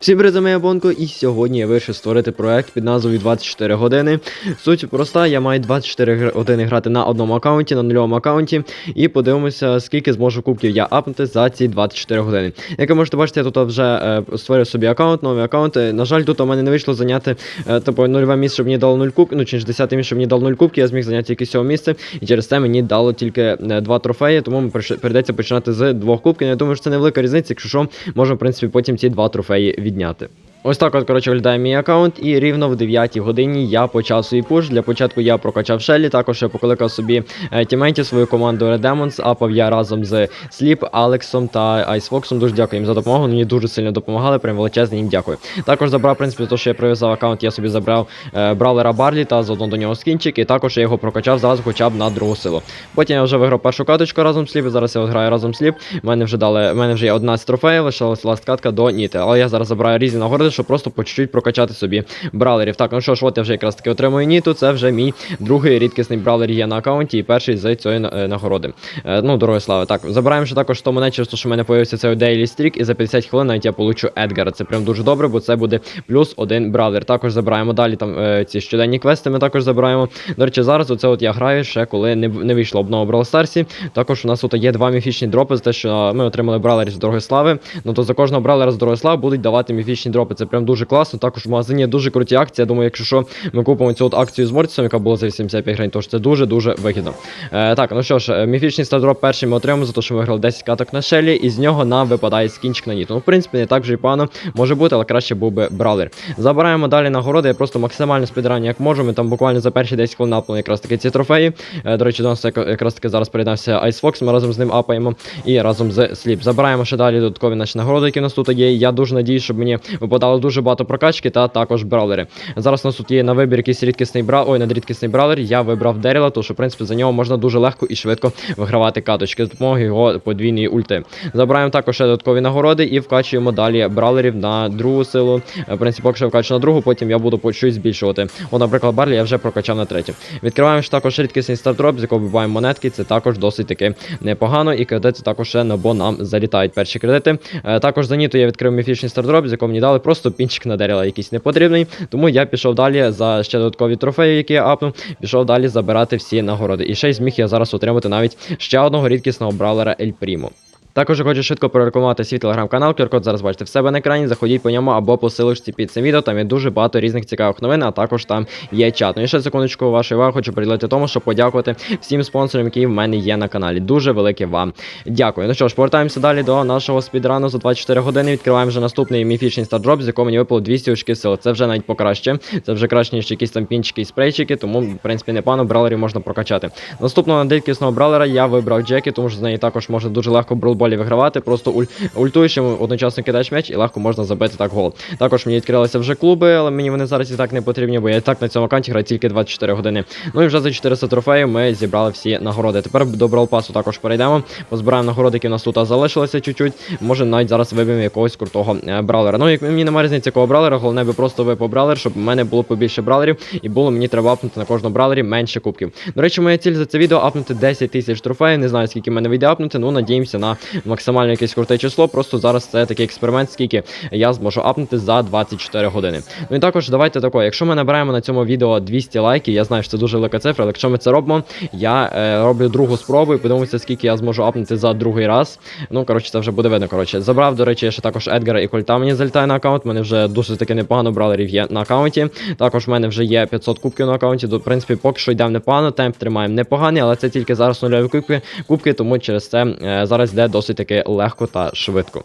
Всім привіт, я Бонко, і сьогодні я вирішив створити проект під назвою 24 години. Суть проста, я маю 24 години грати на одному аккаунті, на нульовому аккаунті, і подивимося, скільки зможу кубків я апнути за ці 24 години. Як ви можете бачити, я тут вже е, створив собі аккаунт, новий аккаунт. Е, На жаль, тут у мене не вийшло зайняти е, типу, нульове місце, щоб мені дало 0 кубків, ну чи ж 10 місце, щоб мені дало 0 кубків, я зміг зайняти тільки 7 місце, і через це мені дало тільки е, два трофеї, тому прийдеться починати з двох кубків. Я думаю, що це невелика різниця, якщо що, можемо, в принципі, потім ці два трофеї відняти. Ось так от, коротше, виглядає мій аккаунт, і рівно в 9 годині я почав свій пуш. Для початку я прокачав Шелі, також я покликав собі е, тімейтів свою команду Red Demons, апав я разом з Сліп, Алексом та Айсфоксом. Дуже дякую їм за допомогу. Мені дуже сильно допомагали, прям величезне їм дякую. Також забрав, в принципі, то, що я прив'язав аккаунт, я собі забрав е, бравлера Барлі та заодно до нього скінчик, і також я його прокачав зразу хоча б на другу силу. Потім я вже виграв першу каточку разом з Сліп, і зараз я от граю разом з Сліп. У мене вже дали, у мене вже є 11 трофеїв, лишилась ласт катка до Ніти. Але я зараз забираю різні нагороди, щоб просто по чуть-чуть прокачати собі бравлерів. Так, ну що ж, от я вже якраз таки отримую Ніту. Це вже мій другий рідкісний бравлер є на аккаунті і перший з цієї е, нагороди. Е, ну, дорогої слави. Так, забираємо ще також 100 монет через те, що в мене появився цей Daily Streak, і за 50 хвилин навіть я получу Едгара. Це прям дуже добре, бо це буде плюс один бравлер. Також забираємо далі там е, ці щоденні квести. Ми також забираємо. До речі, зараз оце от я граю ще коли не, не вийшло обнова Brawl Старсі. Також у нас тут є два міфічні дропи за те, що ми отримали бравлерів з дорогої слави. Ну то за кожного бравлера з дорогої слави будуть давати міфічні дропи. Прям дуже класно. Також в магазині є дуже круті акції. Я думаю, якщо що, ми купимо цю от акцію з Мортісом, яка була за 85 гривень, тож це дуже-дуже вигідно. Е, так, ну що ж, е, міфічний стардроп перший ми отримаємо за те, що ми виграли 10 каток на шелі, і з нього нам випадає скінчик на ніту. Ну, в принципі, не так вже і погано може бути, але краще був би бравлер. Забираємо далі нагороди. Я просто максимально спідраню, як можу. Ми там буквально за перші 10 хвилин апнули якраз таки ці трофеї. Е, до речі, до нас якраз таки зараз приєднався Ice Fox, Ми разом з ним апаємо і разом з Сліп. Забираємо ще далі додаткові наші нагороди, які у нас тут є. Я дуже надіюсь, щоб мені випадало дуже багато прокачки та також бравлери. Зараз у нас тут є на вибір якийсь рідкісний бра... Ой, надрідкісний бравлер. Я вибрав Деріла, тому що в принципі за нього можна дуже легко і швидко вигравати каточки з допомогою його подвійної ульти. Забираємо також ще додаткові нагороди і вкачуємо далі бравлерів на другу силу. В принципі, поки що вкачу на другу, потім я буду по чуть збільшувати. О, наприклад, Барлі я вже прокачав на третю. Відкриваємо ж також рідкісний стартроп, з якого вибиваємо монетки. Це також досить таки непогано. І кредити також ще на бо нам залітають перші кредити. Е, Також за Ніту я відкрив міфічний стардроп, з якого мені дали просто пінчик на Деріла якийсь непотрібний. Тому я пішов далі за ще додаткові трофеї, які я апнув. Пішов далі забирати всі нагороди. І ще й зміг я зараз отримати навіть ще одного рідкісного бравлера Ель Прімо. Також хочу швидко прорекламувати свій телеграм-канал, QR-код зараз бачите в себе на екрані. Заходіть по ньому або по силочці під цим відео. Там є дуже багато різних цікавих новин, а також там є чат. Ну і ще секундочку вашої уваги хочу приділити тому, щоб подякувати всім спонсорам, які в мене є на каналі. Дуже велике вам дякую. Ну що ж, повертаємося далі до нашого спідрану за 24 години. Відкриваємо вже наступний міфічний стардроп, з якого мені випало 200 очків сили. Це вже навіть покраще. Це вже краще, ніж якісь там пінчики і спрейчики, тому в принципі непогано бравлерів можна прокачати. Наступного дикісного бравлера я вибрав Джекі, тому що з неї також можна дуже легко в брулболі вигравати. Просто уль... ультуєш одночасно кидаєш м'яч і легко можна забити так гол. Також мені відкрилися вже клуби, але мені вони зараз і так не потрібні, бо я і так на цьому аккаунті граю тільки 24 години. Ну і вже за 400 трофеїв ми зібрали всі нагороди. Тепер до бралпасу також перейдемо. Позбираємо нагороди, які в нас тут залишилися чуть-чуть. Може навіть зараз виб'ємо якогось крутого е, бравлера. Ну, як мені немає різниці якого бравлера, головне би просто випав бравлер, щоб в мене було побільше бравлерів і було мені треба апнути на кожному бравлері менше кубків. До речі, моя ціль за це відео апнути 10 тисяч трофеїв. Не знаю, скільки мене вийде апнути, ну надіємося на максимально якесь круте число. Просто зараз це такий експеримент, скільки я зможу апнути за 24 години. Ну і також давайте тако, якщо ми набираємо на цьому відео 200 лайків, я знаю, що це дуже велика цифра, але якщо ми це робимо, я е, роблю другу спробу і подивимося, скільки я зможу апнути за другий раз. Ну, коротше, це вже буде видно. Коротше, забрав, до речі, ще також Едгара і Кольта мені залітає на аккаунт. Мене вже досить таки непогано бравлерів є на аккаунті. Також в мене вже є 500 кубків на аккаунті. В принципі, поки що йдемо непогано, темп тримаємо непоганий, але це тільки зараз нульові кубки, кубки тому через це е, зараз йде досить таки легко та швидко.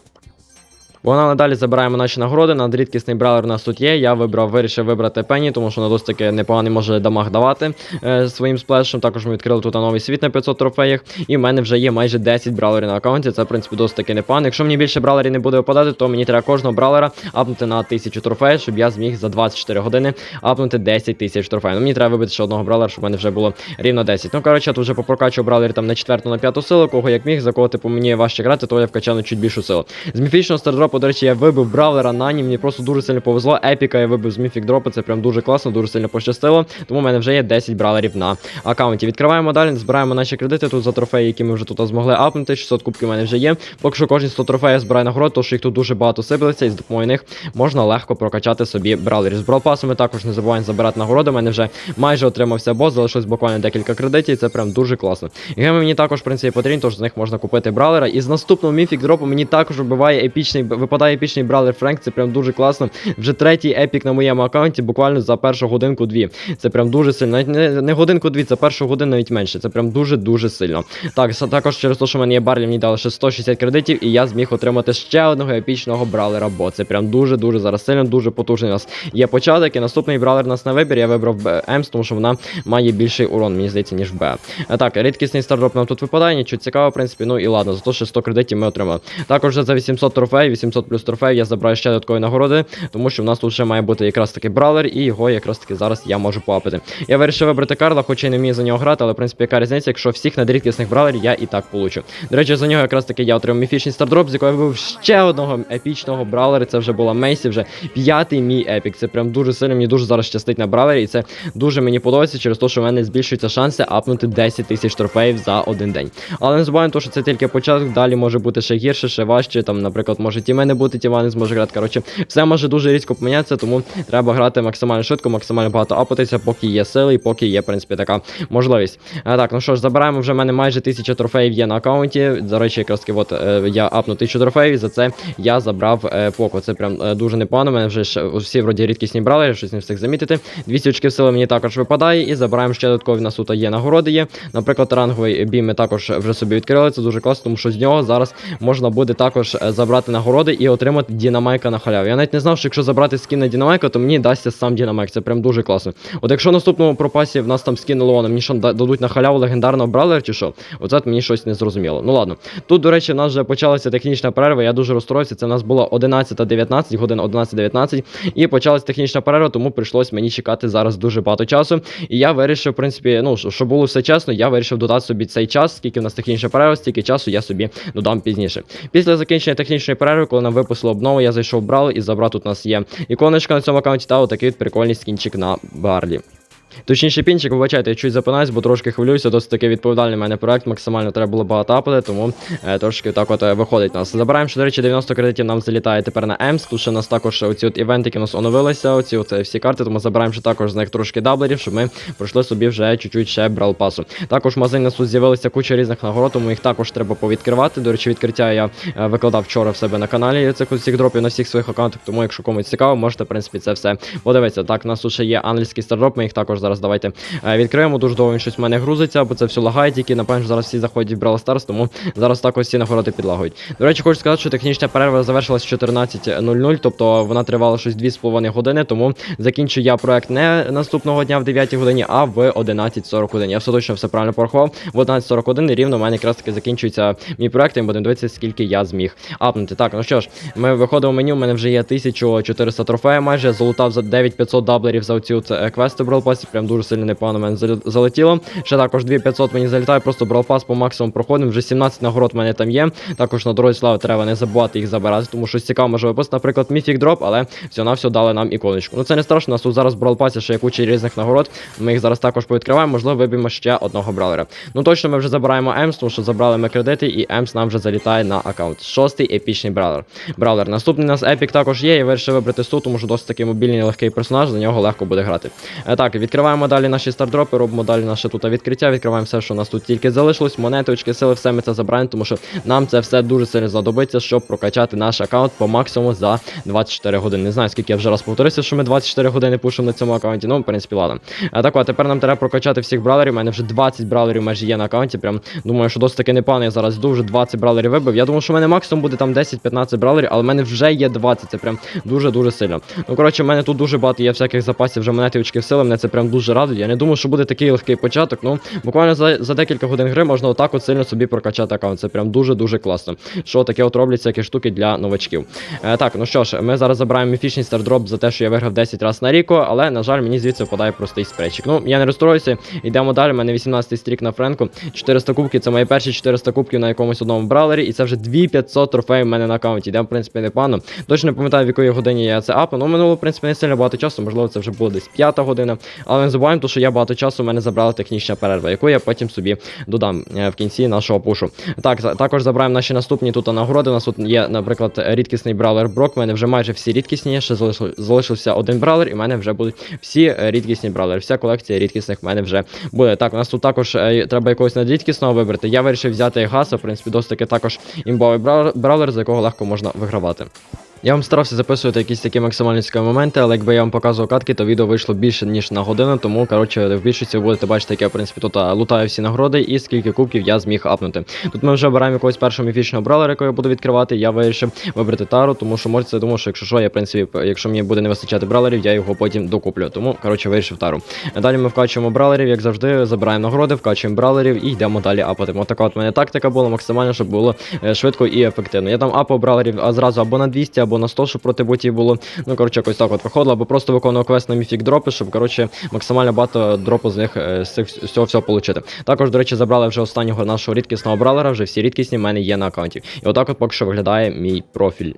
Вона надалі забираємо наші нагороди. Над рідкісний бравлер у нас тут є. Я вибрав, вирішив вибрати Пенні, тому що вона досить таки непоганий може дамаг давати е, своїм сплешем. Також ми відкрили тут новий світ на 500 трофеях. І в мене вже є майже 10 бравлерів на аккаунті. Це, в принципі, досить таки непогано. Якщо мені більше бравлерів не буде випадати, то мені треба кожного бравлера апнути на 1000 трофеїв, щоб я зміг за 24 години апнути 10 тисяч трофеїв. Ну, мені треба вибити ще одного бравлера, щоб в мене вже було рівно 10. Ну, коротше, я тут вже попрокачував бравлерів там на четверту, на п'яту силу, кого як міг, за кого типу мені важче грати, то я вкачав чуть більшу силу. З міфічного стардропа дропу, до речі, я вибив бравлера Нані, мені просто дуже сильно повезло. Епіка я вибив з міфік дропу, це прям дуже класно, дуже сильно пощастило. Тому в мене вже є 10 бравлерів на аккаунті. Відкриваємо далі, збираємо наші кредити тут за трофеї, які ми вже тут змогли апнути. 600 кубків у мене вже є. Поки що кожні 100 трофеїв збираю нагород, тому що їх тут дуже багато сиплеться, і з допомогою них можна легко прокачати собі бравлерів. З бралпасами також не забуваємо забирати нагороди. У мене вже майже отримався бос, залишилось буквально декілька кредитів, це прям дуже класно. Геми мені також в принципі потрібні, тож з них можна купити бравлера. І з наступного міфік дропу мені також вибиває епічний, випадає епічний бравлер Френк. Це прям дуже класно. Вже третій епік на моєму аккаунті, буквально за першу годинку-дві. Це прям дуже сильно. Навіть не, не годинку-дві, це першу годину навіть менше. Це прям дуже-дуже сильно. Так, також через те, що в мене є барлі, мені дали ще 160 кредитів, і я зміг отримати ще одного епічного бравлера. Бо це прям дуже-дуже зараз сильно, дуже потужний у нас є початок. І наступний бравлер у нас на вибір. Я вибрав Емс, тому що вона має більший урон, мені здається, ніж Б. Так, рідкісний стардроп нам тут випадає, нічого цікавого, в принципі. Ну і ладно, зато ще 100 кредитів ми отримали. Також за 800 трофеїв, 800 плюс трофеїв я забираю ще додаткові нагороди, тому що в нас тут ще має бути якраз таки бравлер, і його якраз таки зараз я можу поапити. Я вирішив вибрати Карла, хоча й не вмію за нього грати, але в принципі яка різниця, якщо всіх надрідкісних бравлерів я і так получу. До речі, за нього якраз таки я отримав міфічний стардроп, з якого я вибив ще одного епічного бравлера. Це вже була Мейсі, вже п'ятий мій епік. Це прям дуже сильно, мені дуже зараз щастить на бравлері, і це дуже мені подобається через те, що в мене збільшуються шанси апнути 10 тисяч трофеїв за один день. Але не забуваємо, що це тільки початок, далі може бути ще гірше, ще важче. Там, наприклад, може тіме не бути, тіма не зможе грати. Коротше, все може дуже різко помінятися, тому треба грати максимально швидко, максимально багато апатися, поки є сили і поки є, в принципі, така можливість. А, так, ну що ж, забираємо вже в мене майже тисяча трофеїв є на аккаунті. До речі, якраз таки, от е, я апну тисячу трофеїв, і за це я забрав е, поко. Це прям е, дуже непогано. Мене вже всі вроді рідкісні брали, я щось не встиг замітити. 200 очків сили мені також випадає, і забираємо ще додаткові у нас тут є нагороди є. Наприклад, ранговий бій ми також вже собі відкрили. Це дуже класно, тому що з нього зараз можна буде також забрати нагороди і отримати Дінамайка на халяву. Я навіть не знав, що якщо забрати скін на Дінамайка, то мені дасться сам Дінамайк. Це прям дуже класно. От якщо в наступному пропасі в нас там скін Леона, мені що дадуть на халяву легендарного бравлера чи що? Оце мені щось не зрозуміло. Ну ладно. Тут, до речі, в нас вже почалася технічна перерва. Я дуже розстроївся. Це в нас було 11.19, годин 11.19, і почалася технічна перерва, тому прийшлось мені чекати зараз дуже багато часу. І я вирішив, в принципі, ну що- щоб було все чесно, я вирішив додати собі цей час, скільки в нас технічна перерва, стільки часу я собі додам пізніше. Після закінчення технічної перерви, коли нам випустили обнову, я зайшов брав і забрав тут у нас є іконочка на цьому аккаунті та отакий от прикольний скінчик на барлі. Точніше, пінчик, вибачайте, я чуть запинаюсь, бо трошки хвилююся, досить таки відповідальний в мене проект, максимально треба було багато апати, тому е, трошки так от е, виходить нас. Забираємо, що, до речі, 90 кредитів нам залітає тепер на Емс. Тут ще у нас також оці от івентики у нас оновилися, оці от е, всі карти, тому забираємо ще також з них трошки даблерів, щоб ми пройшли собі вже чуть-чуть ще брал пасу. Також в магазині нас тут з'явилися куча різних нагород, тому їх також треба повідкривати. До речі, відкриття я е, викладав вчора в себе на каналі цих усіх дропів на всіх своїх аккаунтах, тому якщо комусь цікаво, можете, в принципі, це все подивитися. Так, у нас тут ще є англійський стардроп, ми їх також зараз давайте е, відкриємо. Дуже довго він щось в мене грузиться, бо це все лагає, тільки напевно зараз всі заходять в Brawl Stars, тому зараз також всі нагороди підлагують. До речі, хочу сказати, що технічна перерва завершилась 14.00, тобто вона тривала щось 2,5 години, тому закінчу я проект не наступного дня в 9 годині, а в 11.41. Я все точно все правильно порахував. В 11.41 рівно в мене якраз таки закінчується мій проект, і будемо дивитися, скільки я зміг апнути. Так, ну що ж, ми виходимо в меню, у мене вже є 1400 трофеїв майже, залутав за 9500 даблерів за оці е, квести в Brawl Pass, прям дуже сильно непогано мене залетіло. Ще також 2500 мені залітає, просто Brawl Pass по максимуму проходимо, вже 17 нагород в мене там є. Також на дорозі слави треба не забувати їх забирати, тому що цікаво може випустити, наприклад, міфік дроп, але все на все дали нам іконочку. Ну це не страшно, у нас тут зараз Brawl Pass ще є куча різних нагород. Ми їх зараз також повідкриваємо, можливо, виб'ємо ще одного бравлера. Ну точно ми вже забираємо Емс, тому що забрали ми кредити, і Емс нам вже залітає на аккаунт. Шостий епічний бравлер. Бравлер. Наступний у нас епік також є. Я вирішив вибрати Су, тому що досить такий мобільний легкий персонаж, за нього легко буде грати. Е, так, відкриваємо далі наші стардропи, робимо далі наше тут відкриття, відкриваємо все, що у нас тут тільки залишилось. Монети, очки сили, все ми це забираємо, тому що нам це все дуже сильно знадобиться, щоб прокачати наш аккаунт по максимуму за 24 години. Не знаю, скільки я вже раз повторився, що ми 24 години пушимо на цьому аккаунті. Ну, в принципі, ладно. А так, от, тепер нам треба прокачати всіх бравлерів. У мене вже 20 бравлерів майже є на аккаунті. Прям думаю, що досить таки непогано. Я зараз дуже 20 бравлерів вибив. Я думав, що в мене максимум буде там 10-15 бравлерів, але в мене вже є 20. Це прям дуже-дуже сильно. Ну, коротше, в мене тут дуже багато є всяких запасів вже монети очків сили. Мене це прям дуже радий. Я не думав, що буде такий легкий початок. Ну, буквально за, за декілька годин гри можна отак от сильно собі прокачати аккаунт. Це прям дуже-дуже класно. Що таке от роблять всякі штуки для новачків. Е, так, ну що ж, ми зараз забираємо міфічний стардроп за те, що я виграв 10 разів на ріко, але, на жаль, мені звідси впадає простий спречик. Ну, я не розстроюся, йдемо далі. У мене 18 стрік на Френку. 400 кубків, це мої перші 400 кубків на якомусь одному браулері, і це вже 2500 трофеїв в мене на аккаунті. Йдемо, в принципі, непогано. Точно не пам'ятаю, в якої годині я це апну. Ну, минуло, в принципі, не сильно багато часу, можливо, це вже було десь п'ята година. Але не забуваємо, що я багато часу у мене забрала технічна перерва, яку я потім собі додам е, в кінці нашого пушу. Так, також забираємо наші наступні тут нагороди. У нас тут є, наприклад, рідкісний браулер Брок. У мене вже майже всі рідкісні. Ще залишився один браулер, і в мене вже будуть всі е, рідкісні браулери. Вся колекція рідкісних в мене вже буде. Так, у нас тут також е, треба якогось надрідкісного вибрати. Я вирішив взяти гаса, в принципі, досить таки також імбовий браулер, за якого легко можна вигравати. Я вам старався записувати якісь такі максимально цікаві моменти, але якби я вам показував катки, то відео вийшло більше ніж на годину, тому коротше в більшості ви будете бачити, як я в принципі тут лутаю всі нагороди і скільки кубків я зміг апнути. Тут ми вже обираємо якогось першого міфічного бравлера, якого я буду відкривати. Я вирішив вибрати тару, тому що можете я думав, що якщо що, я в принципі, якщо мені буде не вистачати бравлерів, я його потім докуплю. Тому коротше вирішив тару. Далі ми вкачуємо бравлерів, як завжди, забираємо нагороди, вкачуємо бравлерів і йдемо далі апати. Ось така от мене тактика була максимально, щоб було е, швидко і ефективно. Я там апав бравлерів а зразу або на 200, або на 100, щоб проти ботів було. Ну коротше, якось так от виходило, або просто виконував квест на міфік дропи, щоб коротше максимально багато дропу з них е, з цих з цього всього отримати. Також, до речі, забрали вже останнього нашого рідкісного бралера, вже всі рідкісні в мене є на аккаунті. І отак от поки що виглядає мій профіль.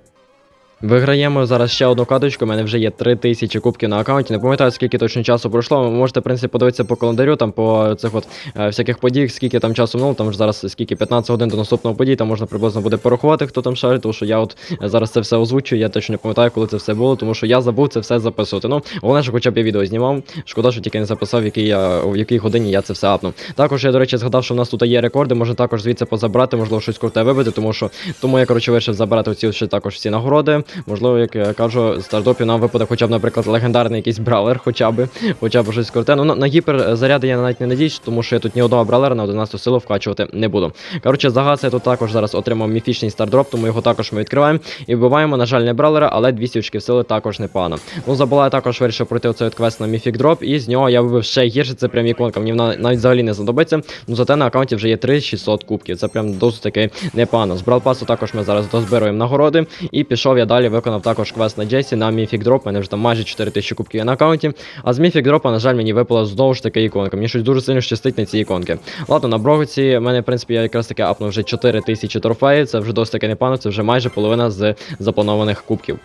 Виграємо зараз ще одну каточку. У мене вже є 3000 кубків на аккаунті. Не пам'ятаю, скільки точно часу пройшло. Ви можете, в принципі, подивитися по календарю, там по цих от е, всяких подій, скільки там часу минуло, там ж зараз скільки 15 годин до наступного подій, там можна приблизно буде порахувати, хто там шарить, тому що я от е, зараз це все озвучую. Я точно не пам'ятаю, коли це все було, тому що я забув це все записувати. Ну, головне, що хоча б я відео знімав. Шкода, що тільки не записав, в якій я в якій годині я це все апнув. Також я, до речі, згадав, що в нас тут є рекорди, можна також звідси позабрати, можливо, щось круте вибити, тому що тому я коротше вирішив забирати оці також всі нагороди. Можливо, як я кажу, з стартопів нам випаде хоча б, наприклад, легендарний якийсь бравлер, хоча б, хоча б щось круте. Ну на, на гіпер заряди я навіть не надіюсь, тому що я тут ні одного бравлера на 11 силу вкачувати не буду. Коротше, за я тут також зараз отримав міфічний стардроп, тому його також ми відкриваємо. І вбиваємо, на жаль, не бравлера, але 200 очків сили також непогано. Ну, забула я також вирішив пройти оцей квест на міфік дроп, і з нього я вибив ще гірше, це прям іконка. Мені вона навіть взагалі не знадобиться. Ну зате на аккаунті вже є 3600 кубків. Це прям досить таки непогано. З бралпасу також ми зараз дозбируємо нагороди. І пішов я далі, виконав також квест на Джесі на міфік дроп. Мене вже там майже 4000 кубків на аккаунті. А з міфік дропа, на жаль, мені випала знову ж таки іконка. Мені щось дуже сильно щастить на ці іконки. Ладно, на Брогоці в мене, в принципі, я якраз таки апнув вже 4000 трофеїв. Це вже досить таки непогано, це вже майже половина з запланованих кубків.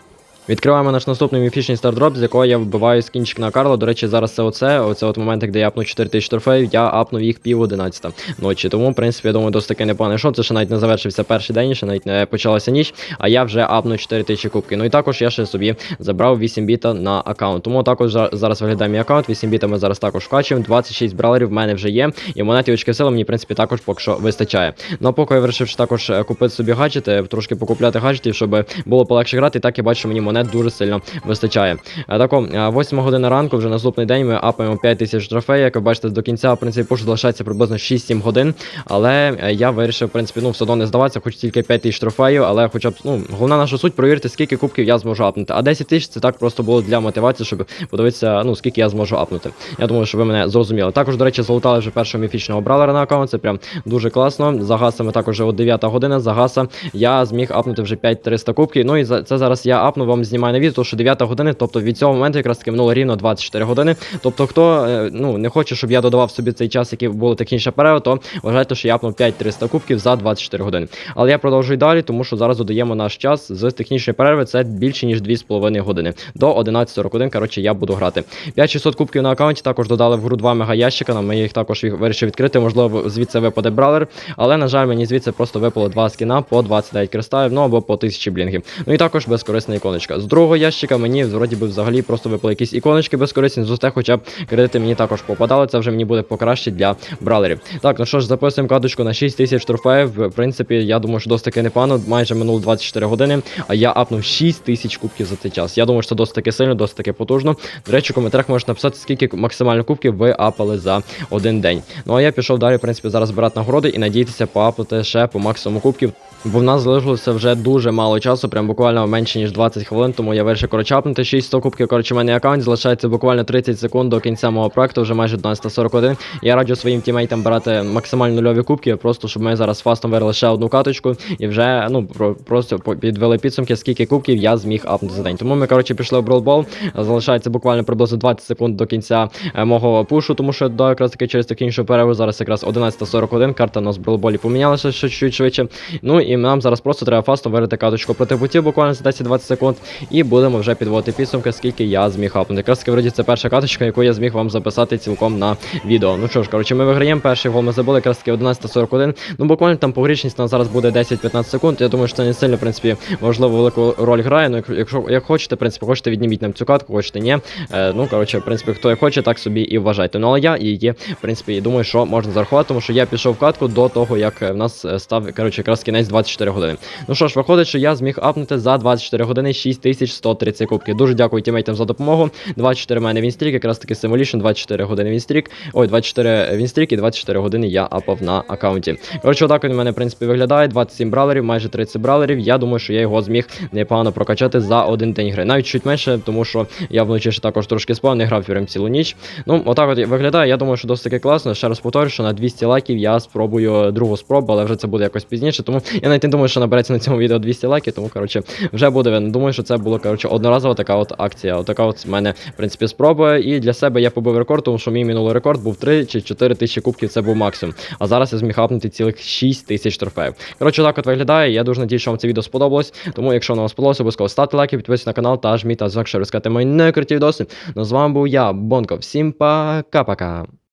Відкриваємо наш наступний міфічний стардроп, з якого я вбиваю скінчик на Карло. До речі, зараз це оце. Оце от момент, де я апнув 4000 трофеїв, я апнув їх пів 11 ночі. Тому, в принципі, я думаю, досить таки непоганий шот. Це ще навіть не завершився перший день, ще навіть не почалася ніч, а я вже апнув 4000 кубки. Ну і також я ще собі забрав 8 біта на аккаунт. Тому також зараз виглядає мій аккаунт. 8 біта ми зараз також вкачуємо. 26 бравлерів в мене вже є. І монети очки сили мені, в принципі, також поки що вистачає. Ну поки я вирішив також е, купити собі гаджети, трошки покупляти гаджетів, щоб було полегше грати. І так я бачу, мені монет дуже сильно вистачає. А тако, 8 година ранку, вже наступний день ми апаємо 5000 трофеїв. Як ви бачите, до кінця, в принципі, пуш залишається приблизно 6-7 годин. Але е, я вирішив, в принципі, ну, все одно не здаватися, хоч тільки 5 тисяч трофеїв, але хоча б, ну, головна наша суть, провірити, скільки кубків я зможу апнути. А 10 тисяч це так просто було для мотивації, щоб подивитися, ну, скільки я зможу апнути. Я думаю, що ви мене зрозуміли. Також, до речі, залутали вже першого міфічного бравлера на аккаунт, це прям дуже класно. За гасами також от 9 година. За гаса я зміг апнути вже 5300 кубків. Ну і це зараз я апну, вам знімаю на відео, тому що 9 година, тобто від цього моменту якраз таки минуло рівно 24 години. Тобто, хто е, ну, не хоче, щоб я додавав собі цей час, який було технічна перерва, то вважайте, що я апнув 5300 кубків за 24 години. Але я продовжую далі, тому що зараз додаємо наш час з технічної перерви. Це більше ніж 2,5 години. До 11.41, коротше, я буду грати. 5600 кубків на аккаунті також додали в гру 2 мега ящика. Нам я їх також вирішив відкрити. Можливо, звідси випаде бравлер. Але, на жаль, мені звідси просто випало два скіна по 29 кристалів, ну або по 1000 блінгів. Ну і також безкорисна іконочка. З другого ящика мені вроді би взагалі просто випали якісь іконочки безкорисні. З те, хоча б кредити мені також попадали. Це вже мені буде покраще для бравлерів. Так, ну що ж, записуємо кадочку на 6000 трофеїв. В принципі, я думаю, що досить таки непогано. Майже минуло 24 години, а я апнув 6000 кубків за цей час. Я думаю, що це досить таки сильно, досить таки потужно. До речі, в коментарях можете написати, скільки максимально кубків ви апали за один день. Ну а я пішов далі, в принципі, зараз збирати нагороди і надіятися поапати ще по максимуму кубків. Бо в нас залишилося вже дуже мало часу, прям буквально менше ніж 20 хвилин. Хвилин, тому я вирішив коротше апнути 600 кубків. Коротше, в мене аккаунт залишається буквально 30 секунд до кінця мого проекту, вже майже 12.41. Я раджу своїм тімейтам брати максимально нульові кубки, просто щоб ми зараз фастом виграли ще одну каточку і вже ну про, просто підвели підсумки, скільки кубків я зміг апнути за день. Тому ми коротше пішли в бролбол. Залишається буквально приблизно 20 секунд до кінця е, мого пушу, тому що до якраз таки через таку іншу перерву зараз якраз 11.41. Карта нас в бролболі помінялася ще чуть швидше. Ну і нам зараз просто треба фастом виграти каточку проти бутів буквально за 10-20 секунд. І будемо вже підводити підсумки, скільки я зміг апнути. Якраз вроді це перша каточка, яку я зміг вам записати цілком на відео. Ну що ж, коротше, ми виграємо. Перший гол ми забули, якраз таки 11.41. Ну буквально там погрішність у нас зараз буде 10-15 секунд. Я думаю, що це не сильно, в принципі, важливо велику роль грає. Ну, якщо як хочете, в принципі, хочете відніміть нам цю катку, хочете ні. Е, ну, коротше, в принципі, хто як хоче, так собі і вважайте. Ну але я її, в принципі, і думаю, що можна зарахувати, тому що я пішов в катку до того, як е, в нас е, став, коротше, якраз кінець 24 години. Ну що ж, виходить, що я зміг апнути за 24 години 6130 кубків. Дуже дякую тімейтам за допомогу. 24 в мене вінстрік, якраз таки Simulation, 24 години вінстрік. Ой, 24 вінстрік і 24 години я апав на аккаунті. Коротше, отак він у мене, в принципі, виглядає. 27 бралерів, майже 30 бралерів. Я думаю, що я його зміг непогано прокачати за один день гри. Навіть чуть менше, тому що я вночі ще також трошки спав, не грав прям цілу ніч. Ну, отак от виглядає. Я думаю, що досить класно. Ще раз повторю, що на 200 лайків я спробую другу спробу, але вже це буде якось пізніше. Тому я навіть не думаю, що набереться на цьому відео 200 лайків, тому коротше вже буде. Думаю, що це було коротше одноразова така от акція. Отака от в мене, в принципі, спроба. І для себе я побив рекорд, тому що мій минулий рекорд був 3 чи 4 тисячі кубків, це був максимум. А зараз я зміг хапнути цілих 6 тисяч трофеїв. Коротше, так от виглядає. Я дуже надію, що вам це відео сподобалось. Тому, якщо воно вам сподобалося, обов'язково ставте лайки, підписуйтесь на канал та жміть на дзвінок, щоб розказати мої найкруті відоси. Ну з вами був я, Бонко. Всім пока-пока.